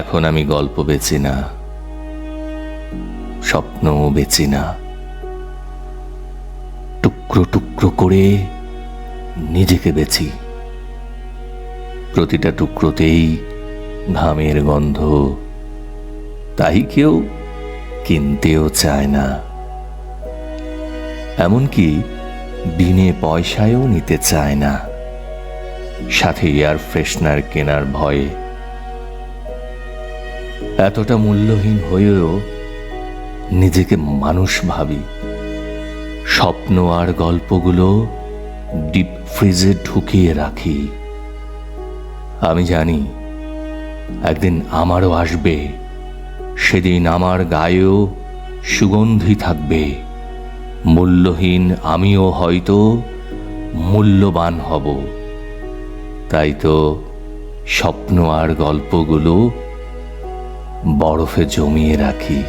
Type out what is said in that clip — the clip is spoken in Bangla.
এখন আমি গল্প বেচি না, স্বপ্নও বেচি না। টুকরো টুকরো করে নিজেকে বেছি প্রতিটা টুকরোতেই ঘামের গন্ধ, তাই কেউ কিনতেও চায় না। এমনকি বিনে পয়সায়ও নিতে চায় না। সাথে এয়ার ফ্রেশনার কেনার ভয়ে এতটা মূল্যহীন হয়েও নিজেকে মানুষ ভাবি। স্বপ্ন আর গল্পগুলো ডিপ ফ্রিজে ঢুকিয়ে রাখি। আমি জানি, একদিন আমারও আসবে, সেদিন আমার গায়েও সুগন্ধি থাকবে। মূল্যহীন আমিও হয়তো মূল্যবান হব। তাই তো স্বপ্ন আর গল্পগুলো বরফে জমিয়ে রাখি।